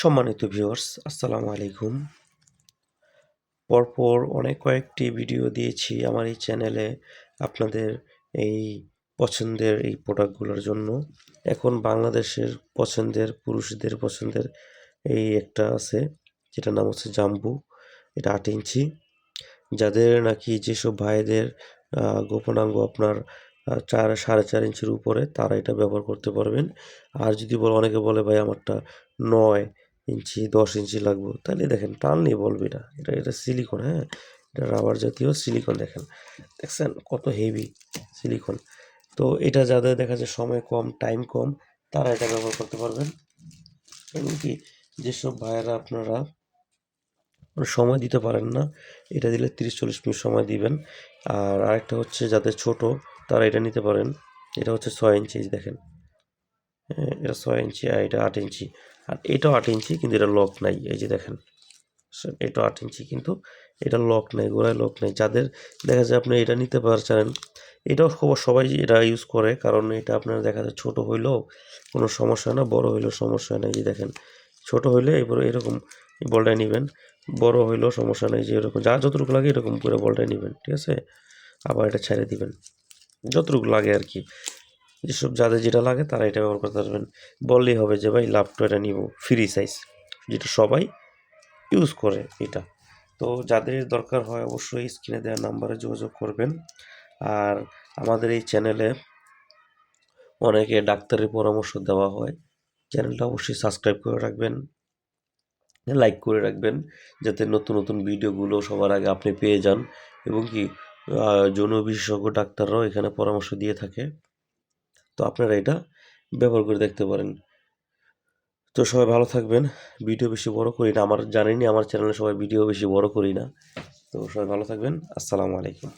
সম্মানিত ভিউয়ার্স, আসসালামু আলাইকুম। পরপর অনেক কয়েকটি ভিডিও দিয়েছি আমার এই চ্যানেলে আপনাদের এই পছন্দের এই প্রোডাক্টগুলোর জন্য। এখন বাংলাদেশের পছন্দের, পুরুষদের পছন্দের এই একটা আছে, যেটার নাম হচ্ছে জাম্বু। এটা আট ইঞ্চি। যাদের নাকি যেসব ভাইদের গোপনাঙ্গ আপনার চার, সাড়ে চার ইঞ্চির উপরে, তারা এটা ব্যবহার করতে পারবেন। আর যদি বলে, অনেকে বলে, ভাই, আমারটা নয়। ইঞ্চি, দশ ইঞ্চি লাগবে। তাহলে দেখেন টানলেই বলবে এটা। এটা এটা সিলিকন হ্যাঁ? এটা রাবার জাতীয় সিলিকন দেখেন। দেখছেন? কত হেভি সিলিকন তো এটা যাদের দেখা যায় সময় কম টাইম কম, তারা এটা ব্যবহার করতে পারবেন। এবং কি, যেসব ভাইয়েরা আপনারা সময় দিতে পারেন না, এটা দিলে তিরিশ চল্লিশ মিনিট সময় দিবেন। আর আরেকটা হচ্ছে, যাদের ছোট, তারা এটা নিতে পারেন। এটা হচ্ছে ছয় ইঞ্চি দেখেন। হ্যাঁ এটা ছয় ইঞ্চি আর এটা আট ইঞ্চি। আর এটাও আট ইঞ্চি, কিন্তু এটা লক নাই। এই যে দেখেন এটাও আট ইঞ্চি, কিন্তু এটা লক নাই, গোড়ায় লক নাই। যাদের দেখা যায় আপনি এটা নিতে পারছেন, এটাও খবর সবাই এটা ইউজ করে, কারণ এটা আপনার দেখা যায় ছোটো হইলেও কোনো সমস্যা হয় না, বড় হইলেও সমস্যা হয় না। এই যে দেখেন, ছোট হইলে এবার এরকম এই বলটাই নেবেন, বড় হইলেও সমস্যা নেই যে এরকম, যা যতটুকু লাগে এরকম করে বলটাই নেবেন, ঠিক আছে? আবার এটা ছেড়ে দিবেন, যতটুকু লাগে আর কি। যেসব যাদের যেটা লাগে তারা এটা ব্যবহার করতে পারবেন। বললেই হবে যে, ভাই ল্যাপটপ এটা নিব ফ্রি সাইজ যেটা সবাই ইউজ করে এটা। তো যাদের দরকার হয় অবশ্যই স্ক্রিনে দেওয়া নাম্বারে যোগাযোগ করবেন। আর আমাদের এই চ্যানেলে অনেকে ডাক্তারের পরামর্শ দেওয়া হয়। চ্যানেলটা অবশ্যই সাবস্ক্রাইব করে রাখবেন লাইক করে রাখবেন, যাতে নতুন নতুন ভিডিওগুলো সবার আগে আপনি পেয়ে যান। এবং কি যৌন বিশেষজ্ঞ ডাক্তাররাও এখানে পরামর্শ দিয়ে থাকে। তো আপনারা এটা ব্যবহার করে দেখতে পারেন। তো সবাই ভালো থাকবেন। ভিডিও বেশি বড় করি না। আমার জানেনি আমার চ্যানেলে সবাই ভিডিও বেশি বড় করি না। তো সবাই ভালো থাকবেন। আসসালামু আলাইকুম।